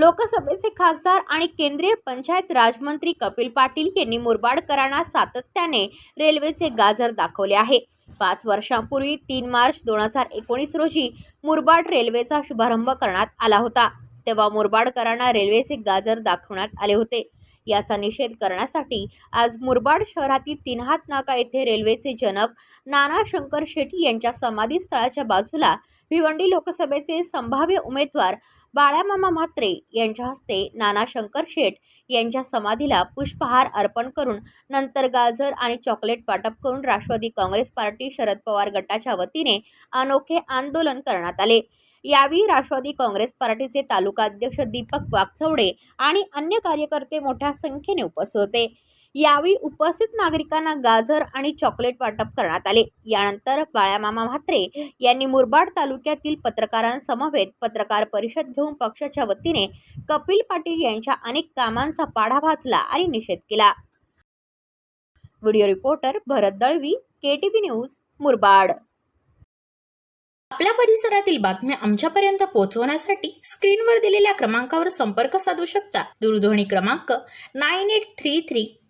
लोकसभेचे खासदार आणि केंद्रीय पंचायत राजमंत्री कपिल पाटील यांनी मुरबाडकरांना सातत्याने रेल्वेचे गाजर दाखवले आहे. पाच वर्षांपूर्वी तीन मार्च दोन हजार एकोणीस रोजी मुरबाड रेल्वेचा शुभारंभ करण्यात आला होता. तेव्हा मुरबाडकरांना रेल्वेचे गाजर दाखवण्यात आले होते. याचा निषेध करण्यासाठी आज मुरबाड शहरातील तिनहात नाका येथे रेल्वेचे जनक नाना शंकर शेट्टी यांच्या समाधीस्थळाच्या बाजूला भिवंडी लोकसभेचे संभाव्य उमेदवार बाळामामा म्हात्रे यांच्या हस्ते नाना शंकर शेठ यांच्या समाधीला पुष्पहार अर्पण करून नंतर गाजर आणि चॉकलेट वाटप करून राष्ट्रवादी काँग्रेस पार्टी शरद पवार गटाच्या वतीने अनोखे आंदोलन करण्यात आले. यावेळी राष्ट्रवादी काँग्रेस पार्टीचे तालुका अध्यक्ष दीपक वाकचौडे आणि अन्य कार्यकर्ते मोठ्या संख्येने उपस्थित होते. यावेळी उपस्थित नागरिकांना गाजर आणि चॉकलेट वाटप करण्यात आले. यानंतर बाळ्यामामा म्हात्रे यांनी मुरबाड तालुक्यातील पत्रकारांसमवेत पत्रकार परिषद घेऊन पक्षाच्या वतीने कपिल पाटील यांच्या अनेक कामांचा पाढा भाजला आणि निषेध केला. Video reporter Bharat Dalvi KTV news Murbad. आपल्या परिसरातील बातम्या आमच्यापर्यंत पोहोचवण्यासाठी स्क्रीनवर दिलेल्या क्रमांकावर संपर्क साधू शकता. दूरध्वनी क्रमांक nine eight three three